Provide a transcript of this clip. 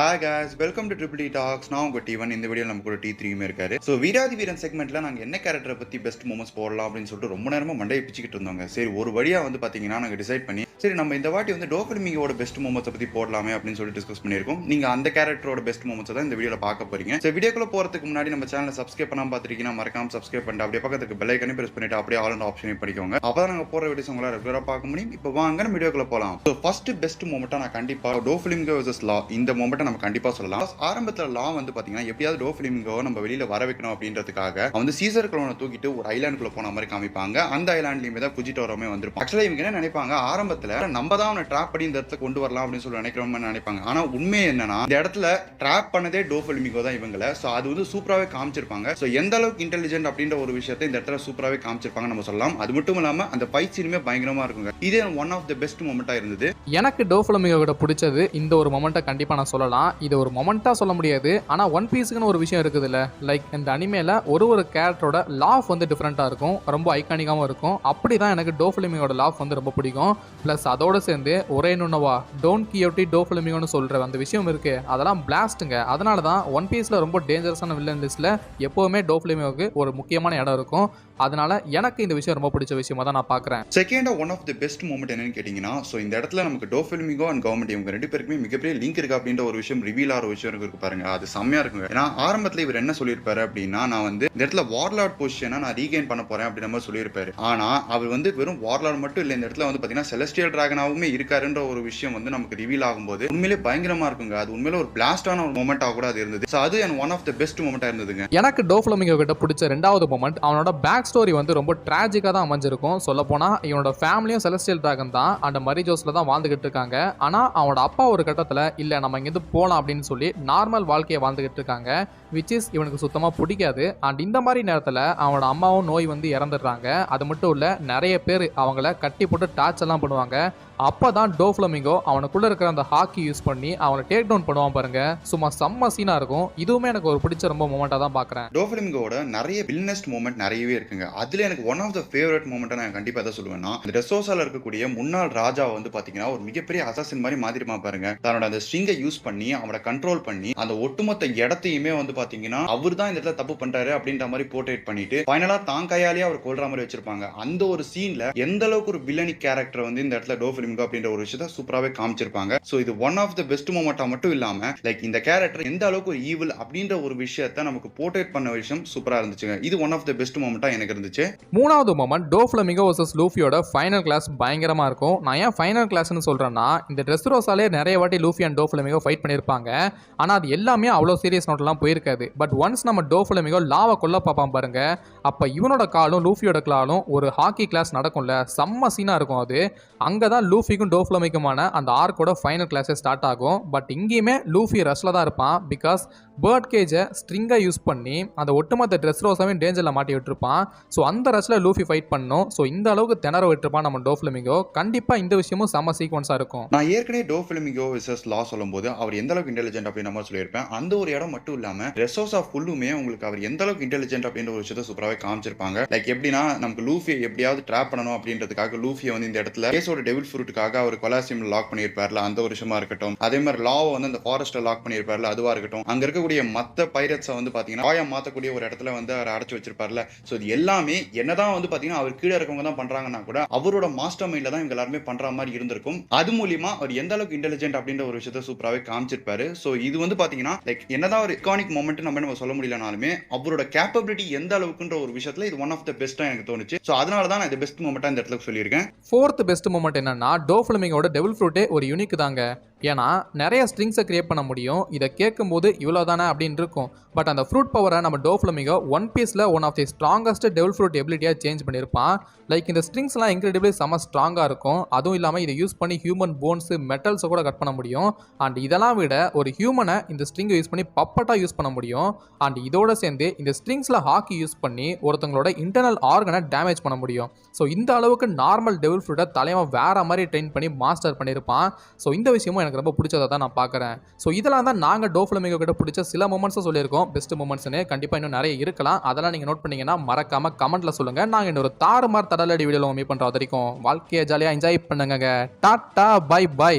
Hi guys. Welcome to triple D talks நான் உங்கள் D one இந்த வீடியோ நம்ம கூட டி த்ரீமே இருக்காரு. ஸோ வீராதி வீரன் செக்மெண்ட்ல நாங்கள் என்ன கேரக்டரை பற்றி பெஸ்ட் மூமெண்ட்ஸ் போடலாம் அப்படின்னு சொல்லிட்டு ரொம்ப நேரமாக மண்டையை பிச்சுக்கிட்டு இருந்தாங்க. சரி ஒரு வழியாக வந்து பார்த்தீங்கன்னா நாங்கள் டிசைட் பண்ணி சரி நம்ம இந்த வாட்டி வந்து டோஃபிலிமிங்கோட பெஸ்ட் மூமெண்ட்ஸை பற்றி போடலாமே அப்படின்னு சொல்லி டிஸ்கஸ் பண்ணியிருக்கோம். நீங்கள் அந்த கேரக்டரோட பெஸ்ட் மூமெண்ட்ஸை தான் இந்த வீடியோவில் பார்க்க போறீங்க. சரி வீடியோக்குள்ள போகிறதுக்கு முன்னாடி நம்ம சேனலை சப்ஸ்கிரைப் பண்ணாமல் பார்த்துருக்கீங்கன்னா மறக்காம சப்ஸ்கிரைப் பண்ணிட்டு அப்படியே பக்கத்துக்கு பெல்லைக்கனே பிரஸ் பண்ணிட்டு அப்படியே ஆல் அண்ட் ஆப்ஷனே படிக்கோங்க. அப்பதான் நாங்கள் போகிற வீடியோஸ் உங்களால் ரெகுலராக பார்க்க முடியும். இப்போ வாங்க வீடியோக்குள்ள போகலாம் ஸோ ஃபஸ்ட்டு பெஸ்ட் மூமெண்ட்டா நான் கண்டிப்பாக டோஃபிலிங்கோ வர்சஸ் லா இந்த மூமெண்ட்டை நம்ம கண்டிப்பா சொல்லலாம். ஆரம்பத்தில் லா வந்து பாத்தீங்கன்னா எப்படியாவது டோஃபிலிங்கோ நம்ம வெளியில வர வைக்கணும் அப்படின்றதுக்காக வந்து சீசர் குளோனை தூக்கிட்டு ஒரு ஐலாண்டுக்குள்ள போன மாதிரி காமிப்பாங்க. அந்த ஐலாண்ட்லேயுமே தான் புஜிட்டோரமே வந்திருப்பான் ஆக்சுவலாக இவங்க என்ன நினைப்பாங்க? ஆரம்பத்தில் நம்ம தான் அவனை ட்ராப் பண்ணி இந்த இடத்துல கொண்டு வரலாம் அப்படின்னு சொல்லி நினைக்கிறோம் நினைப்பாங்க. ஆனா உண்மை என்னன்னா இந்த இடத்துல ட்ராப் பண்ணதே டோஃபிலிமிகோ தான் இவங்கள. சோ அது வந்து சூப்பராகவே காமிச்சிருப்பாங்க. ஸோ எந்த அளவுக்கு இன்டெலிஜென்ட் அப்படின்ற ஒரு விஷயத்தை இந்த இடத்துல சூப்பராகவே காமிச்சிருப்பாங்க நம்ம சொல்லலாம். அது மட்டும் இல்லாம அந்த ஃபைட் சீனுமே பயங்கரமா இருக்குங்க. இதே ஒன் ஆஃப் த பெஸ்ட் மொமெண்ட்டாக இருந்தது. எனக்கு டோஃபலமிகோ கிட்ட பிடிச்சது இந்த ஒரு மொமெண்ட்டை கண்டிப்பாக நான் சொல்லலாம். இது ஒரு மொமெண்ட்டாக சொல்ல முடியாது. ஆனால் ஒன் பீஸுக்குன்னு ஒரு விஷயம் இருக்குதுல்ல. லைக் இந்த அனிமேல ஒரு ஒரு கேரக்டரோட லாஃப் வந்து டிஃப்ரெண்ட்டாக இருக்கும். ரொம்ப ஐகானிக்காகவும் இருக்கும். அப்படி தான் எனக்கு டோஃபலமியோட லாஃப் வந்து ரொம்ப பிடிக்கும். ப்ளஸ் அதோட சேர்ந்து ஒரே நுண்ணவா டோன்ட் கியோட்டி டோஃபலமியோன்னு சொல்கிற அந்த விஷயம் இருக்குது அதெல்லாம் பிளாஸ்ட்டுங்க அதனால தான் ஒன் பீஸில் ரொம்ப டேஞ்சரஸான வில்லன் லிஸ்ட்டில் எப்போவுமே டோஃபலமியோவுக்கு ஒரு முக்கியமான இடம் இருக்கும். அதனால எனக்கு இந்த விஷயம் ரொம்ப பிடிச்ச விஷயமா தான் நான் பார்க்குறேன் செகண்டா one of the best moment என்னன்னு கேட்டிங்கன்னா ஸோ இந்த இடத்துல நமக்கு டோஃபில்மிகோ அண்ட் கவர்மெண்ட் இவங்க ரெண்டு பேருக்குமே மிகப்பெரிய லிங்க் இருக்கு அப்படின்ற ஒரு விஷயம் ரிவீல் ஆகிற விஷயம் இருக்கு பாருங்க. அது செம்மையா இருக்குங்க. ஏன்னா ஆரம்பத்தில் இவர் என்ன சொல்லியிருப்பாரு அப்படின்னா நான் வந்து இந்த இடத்துல வார்லாட் பொசிஷனை நான் ரீகெயின் பண்ண போறேன் அப்படின்ற மாதிரி சொல்லியிருப்பாரு. ஆனா அவர் வந்து வெறும் வார்லாட் மட்டும் இல்லை இந்த இடத்துல வந்து பாத்தீங்கன்னா செலஸ்டியல் டிராகனாவுமே இருக்காருன்ற ஒரு விஷயம் வந்து நமக்கு ரிவீல் ஆகும்போது உண்மையிலே பயங்கரமா இருக்குங்க. அது உண்மையிலே ஒரு பிளாஸ்டான ஒரு மூமெண்ட்டாக கூட அது இருந்தது. ஸோ அது என் ஒன் ஆஃப் த பெஸ்ட் மூமெண்ட்டாக இருந்ததுங்க. எனக்கு டோஃப்ளமிங்கோ கிட்ட பிடிச்ச ரெண்டாவது மொமெண்ட் அவனோட பேக் ஸ்டோரி வந்து ரொம்ப ட்ராஜிக்காக தான் அமைஞ்சிருக்கும். சொல்லப்போனால் இவனோட ஃபேமிலியும் செலஸ்டியல் ட்ராகன் தான். அந்த மரி ஜோஸில் தான் வாழ்ந்துகிட்டு இருக்காங்க. ஆனால் அவனோட அப்பா ஒரு கட்டத்தில் இல்லை நம்ம இங்கேருந்து போகலாம் அப்படின்னு சொல்லி நார்மல் வாழ்க்கையை வாழ்ந்துகிட்டு இருக்காங்க. விச் இஸ் இவனுக்கு சுத்தமாக பிடிக்காது. அண்ட் இந்த மாதிரி நேரத்தில் அவனோட அம்மாவும் நோய் வந்து இறந்துடுறாங்க. அது மட்டும் இல்லை நிறைய பேர் அவங்கள கட்டி போட்டு டார்ச் எல்லாம் பண்ணுவாங்க. அப்போ தான் டோஃப்ளமிங்கோ அவனுக்குள்ளே இருக்கிற அந்த ஹாக்கி யூஸ் பண்ணி அவனை டேக் டவுன் பண்ணுவான் பாருங்க. சும்மா செம்ம சீனாக இருக்கும். இதுவுமே எனக்கு ஒரு பிடிச்ச ரொம்ப மூமெண்ட்டாக தான் பார்க்குறேன் டோஃபிலிமிங்கோட நிறைய வில்னஸ்ட் மூமெண்ட் நிறையவே இருக்குங்க. அதில் எனக்கு one of the favourite moment நான் கண்டிப்பா தான் சொல்லுவேன்னா இந்த ரெசோசால இருக்கக்கூடிய முன்னாள் ராஜா வந்து பாத்தீங்கன்னா ஒரு மிகப்பெரிய அசாசின் மாதிரி மாதிரிமா பாருங்க. தன்னோட அந்த ஸ்ட்ரிங்கை யூஸ் பண்ணி அவனை கண்ட்ரோல் பண்ணி அந்த ஒட்டுமொத்த இடத்தையுமே வந்து பாத்தீங்கன்னா அவர் தான் இந்த இடத்துல தப்பு பண்றாரு அப்படின்ற மாதிரி போர்ட்ரேட் பண்ணிட்டு ஃபைனலாக தான் கையாலேயே அவர் கொள்ற மாதிரி வச்சிருப்பாங்க. அந்த ஒரு சீனில் எந்த அளவுக்கு ஒரு வில்லனி கேரக்டர் வந்து இந்த இடத்துல டோஃபிலிமிங்கோ அப்படின்ற ஒரு விஷயத்த சூப்பராகவே காமிச்சிருப்பாங்க. ஸோ இது ஒன் ஆஃப் த பெஸ்ட் மூமெண்டா மட்டும் இல்லாம லைக் இந்த கேரக்டர் எந்த அளவுக்கு ஒரு ஈவில் அப்படின்ற ஒரு விஷயத்த நமக்கு போர்ட்ரேட் பண்ண விஷயம் சூப்பரா இருந்துச்சுங்க. இது ஒன் ஆஃப் த பெஸ்ட் மூமெண்டா எனக்கு இருந்துச்சு. மூணாவது மொமெண்ட் டோஃப்ளமிங்கோ வர்சஸ் லூஃபியோட ஃபைனல் கிளாஸ் பயங்கரமாக இருக்கும். நான் ஏன் ஃபைனல் கிளாஸ்னு சொல்கிறேன்னா இந்த ட்ரெஸ் ரோஸாலே நிறைய வாட்டி லூஃபி அண்ட் டோஃப்ளமிங்கோ ஃபைட் பண்ணியிருப்பாங்க ஆனால் அது எல்லாமே அவ்வளோ சீரியஸ் நோட்லாம் போயிருக்காது. பட் ஒன்ஸ் நம்ம டோஃப்ளமிங்கோ லாவை கொல்ல பார்ப்பான் பாருங்க. அப்போ இவனோட காலும் லூஃபியோட காலும் ஒரு ஹாக்கி கிளாஸ் நடக்கும்ல. செம்ம சீனாக இருக்கும் அது. அங்கே தான் லூஃபிக்கும் டோஃப்ளமிக்குமான அந்த ஆர்க்கோட ஃபைனல் கிளாஸே ஸ்டார்ட் ஆகும். பட் இங்கேயுமே லூஃபி ரஷ்ல தான் இருப்பான் பிகாஸ் பேர்ட் கேஜை ஸ்ட்ரிங்கை யூஸ் பண்ணி அந்த ஒட்டுமொத்த ட்ரெஸ் ரோஸாவே டேஞ்சரில் மாட்டி விட்டுருப்பான். ஸோ அந்த ரஷ்ல லூஃபி ஃபைட் பண்ணும். ஸோ இந்த அளவுக்கு திணற விட்டுருப்பான் நம்ம டோஃப்ளமிங்கோ கண்டிப்பாக இந்த விஷயமும் செம சீக்வன்ஸாக இருக்கும். நான் ஏற்கனவே டோஃபிலிமிகோ விசஸ் லா சொல்லும்போது அவர் எந்த அளவுக்கு இன்டெலிஜென்ட் அப்படின்னு நம்ம சொல்லியிருப்பேன். அந்த ஒரு இடம் மட்டும் இல்லாம ஆஃப் ஃபுல்லுமே உங்களுக்கு அவர் எந்த அளவுக்கு இன்டெலிஜென்ட் அப்படின்ற ஒரு விஷயத்தை சூப்பராகவே காமிச்சிருப்பாங்க. லைக் எப்படின்னா நமக்கு லூஃபியை எப்படியாவது ட்ராப் பண்ணணும் அப்படின்றதுக்காக லூஃபியை வந்து இந்த இடத்துல கேஸோட டெவில் ஃப்ரூட்டுக்காக அவர் கொலாசியம் லாக் பண்ணியிருப்பார்ல அந்த ஒரு விஷயமா இருக்கட்டும். அதே மாதிரி லாவை வந்து அந்த ஃபாரஸ்ட்டை லாக் பண்ணியிருப்பார்ல அதுவாக இருக்கட்டும். அங்கே இருக்கக்கூடிய மத்த பைரட்ஸை வந்து பார்த்தீங்கன்னா காயம் மாற்றக்கூடிய ஒரு இடத்துல வந்து அவர் அடைச்சி வச்சிருப்பார்ல. ஸோ இது எல்லாமே என்னதான் வந்து பார்த்தீங்கன்னா அவர் கீழே இருக்கவங்க தான் பண்றாங்கன்னா கூட அவரோட மாஸ்டர் மைண்ட்ல தான் இவங்க எல்லாருமே பண்ற மாதிரி இருந்திருக்கும். அது மூலியமா அவர் எந்த அளவுக்கு இன்டெலிஜென்ட் அப்படின்ற ஒரு விஷயத்த சூப்பராகவே காமிச்சிருப்பாரு. ஸோ இது வந்து பார்த்தீங்கன்னா லைக் என்னதான் ஒரு இக்கானிக் மூமெண்ட் நம்ம நம்ம சொல்ல முடியலனாலுமே அவரோட கேப்பபிலிட்டி எந்த அளவுக்குன்ற ஒரு விஷயத்துல இது ஒன் ஆஃப் த பெஸ்ட்டாக எனக்கு தோணுச்சு. ஸோ அதனால தான் நான் இது பெஸ்ட் மூமெண்ட்டாக இந்த இடத்துல சொல்லியிருக்கேன். ஃபோர்த் பெஸ்ட் மூமெண்ட் என்னன்னா டோ ஃபிலிமிங்கோட டெவல் ஃப்ரூட்டே ஒரு யூனிக் தாங்க. ஏன்னா நிறைய ஸ்ட்ரிங்ஸை கிரியேட் பண்ண முடியும். இதை கேட்கும்போது இவ்வளோ தானே அப்படின்னு இருக்கும். பட் அந்த ஃப்ரூட் பவரை நம்ம டோஃப்ளமிங்கோ ஒன் பீஸில் one of the strongest devil fruit எபிலிட்டியாக change பண்ணியிருப்பான். லைக் இந்த ஸ்ட்ரிங்ஸ்லாம் இன்க்ரெடிபிளி செம ஸ்ட்ராங்காக இருக்கும். அதுவும் இல்லாமல் இதை யூஸ் பண்ணி ஹியூமன் போன்ஸு மெட்டல்ஸை கூட கட் பண்ண முடியும். அண்ட் இதெல்லாம் விட ஒரு ஹியூமனை இந்த ஸ்ட்ரிங்கை யூஸ் பண்ணி பப்பட்டாக யூஸ் பண்ண முடியும். அண்ட் இதோட சேர்ந்து இந்த ஸ்ட்ரிங்ஸில் ஹாக்கி யூஸ் பண்ணி ஒருத்தங்களோட இன்டர்னல் ஆர்கனை டேமேஜ் பண்ண முடியும். ஸோ இந்த அளவுக்கு நார்மல் டெவல் ஃப்ரூட்டை தலைவன் வேறு மாதிரி ட்ரெயின் பண்ணி மாஸ்டர் பண்ணியிருப்பான். ஸோ இந்த விஷயமும் எனக்கு எனக்கு ரொம்ப பிடிச்சதை தான் நான் பார்க்குறேன். ஸோ இதெல்லாம் தான் நாங்கள் டோஃப்ளமிங்கோ கிட்ட பிடிச்ச சில மூமெண்ட்ஸை சொல்லியிருக்கோம். பெஸ்ட் மூமெண்ட்ஸ்னு கண்டிப்பாக இன்னும் நிறைய இருக்கலாம். அதெல்லாம் நீங்கள் நோட் பண்ணீங்கன்னா மறக்காம கமெண்ட்டில் சொல்லுங்கள் நாங்கள் இன்னொரு தாறுமாறு தடலடி வீடியோவில் மீட் பண்ணுற வரைக்கும் வாழ்க்கையை ஜாலியாக என்ஜாய் பண்ணுங்க டாட்டா பை பை